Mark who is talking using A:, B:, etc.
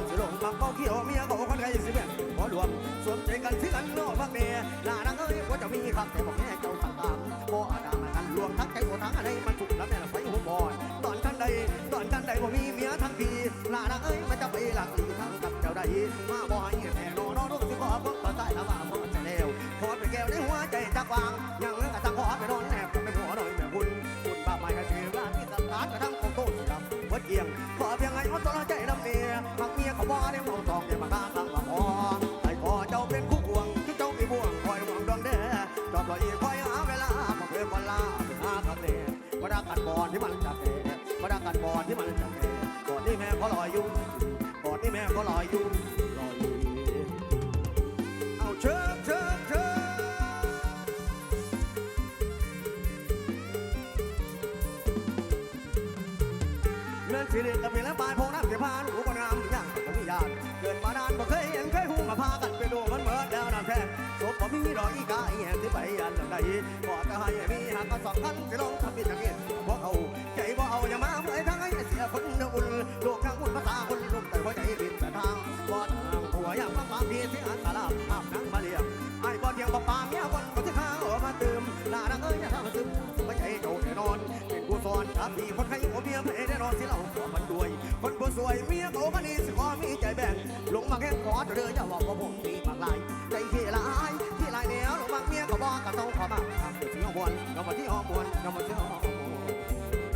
A: งสิลงบังเป้าเขี้ยวเมียเขาคนไกลสิเป็นขอรวมสวมใจกันที่กันนอกพักเมียลาดังเอ้ยว่าจะมีคักแต่บอกแม่เจ้าขัดตามบ่อาดามกันลวงทักใจหัวทั้งอะไรมันถูกแล้วแม่ละไฟหัวบอดตอนท่านใดตอนท่านใดบ่มีเมียทั้งทีลาดังเอ้ยมันจะไปหลักลีทั้งกับเจ้าใดมาบ่ให้แม่นอนนอนสิขอพบต่อใต้ละว่าบ่ ดเอียงขอเพียงไงเอาตัวใจดำเมียหักเมียเขาบ่ได้เมาทองเนี่ยมาตาตั้งมาพอให้ขอเจ้าเป็นคู่ควงที่เจ้ามีบ่วงคอยหวังดวงเด้อจอบลอยคอยหาเวลามาเพื่อวันลาหาคำเน่มาดักกันบอนที่มันจะเตะมาดักกันบอนที่มันจะเตะก่อนที่แม่เขาลอยอยู่ก่ เรื่องสิริกับเป็นและปานพงน้ำเสียพานหูคนงามอย่างผมมีญาติเกิดมานานบ่เคยเห็นเคยหูมาพากันไปดูมันเหมือนแล้วน้ำแท้ศพบ่มีดอกอีกาอีแห่งที่ไปอันใดบ่จะให้มีหากก็สองคันสิลงทำเป็นทางเงี้ยบ่เอาใจบ่เอาอย่ามาเมื่อยทางให้เสียคนอุ่นโลกทางอุ่นภาษาคนลุ่มแต่หัวใจบินแต่ทางบ่ทางหัวอย่างฟังความพีที่อันตรายามปีคนใครหัวเมียไม่ได้นอนสิเราขอมันด้วย คนผู้สวยเมียโตมันนี่สิขอมีใจแบ่งลงมาแค่ขอเธออย่าบอกว่าผมมีมากลายใจขี้ลายขี้ลายแนวลงมาเมียก็บอกกับต้องขอมาทำเสียงบวนก็มาที่หอมบวน